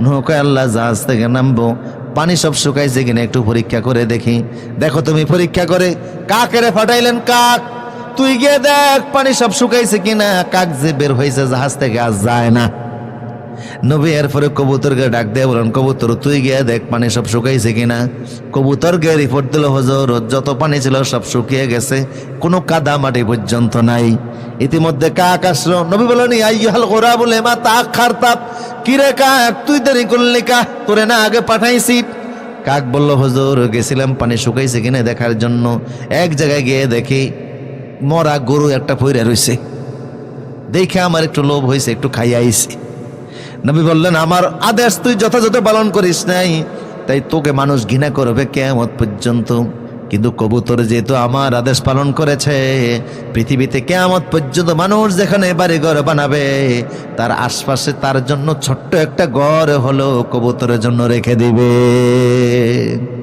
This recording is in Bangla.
নৌকা আল্লাহ জাহাজ থেকে নামবো। পানি সব শুকাইছে কিনা একটু পরীক্ষা করে দেখি। দেখো তুমি পরীক্ষা করে কাকেরে ফাটাইলেন কাক? তুই গিয়ে দেখ পানি সব শুকাইছে কিনা। কাক যে বের হয়েছে জাহাজ থেকে আর যায় না। নবী এরপরে কবুতরকে ডাক দিয়ে বলেন, কবুতর, তুই গিয়ে দেখ পানি সব শুকাইছে কিনা। কবুতরকে রিপোর্ট দিল, হজর, যত পানি ছিল সব শুকিয়ে গেছে, কোনো কাদা মাটি পর্যন্ত নাই। ইতিমধ্যে কাক আসলো, নবী বলেন আইহাল গোরা বলে মা তাক খারতাপ কিরে কাক, তুই দেরি করলি কা? তোরে না আগে পাঠাইছি। কাক বলল, হজর, গেছিলাম পানি শুকাইছে কিনা দেখার জন্য। এক জায়গায় গিয়ে দেখি মরা গরু একটা পইরা রইছে। দেখে আমার একটু লোভ হয়েছে একটু খাইয়া আইছি। নবী বললেন, আমার আদেশ তুই যথাযথ পালন করিস নাই। তাই তোকে মানুষ ঘৃণা করবে কেমত পর্যন্ত। কিন্তু কবুতর যেহেতু আমার আদেশ পালন করেছে, পৃথিবীতে কেমত পর্যন্ত মানুষ যেখানে বাড়ি ঘর বানাবে, তার আশপাশে তার জন্য ছোট্ট একটা ঘর হলো কবুতরের জন্য রেখে দিবে।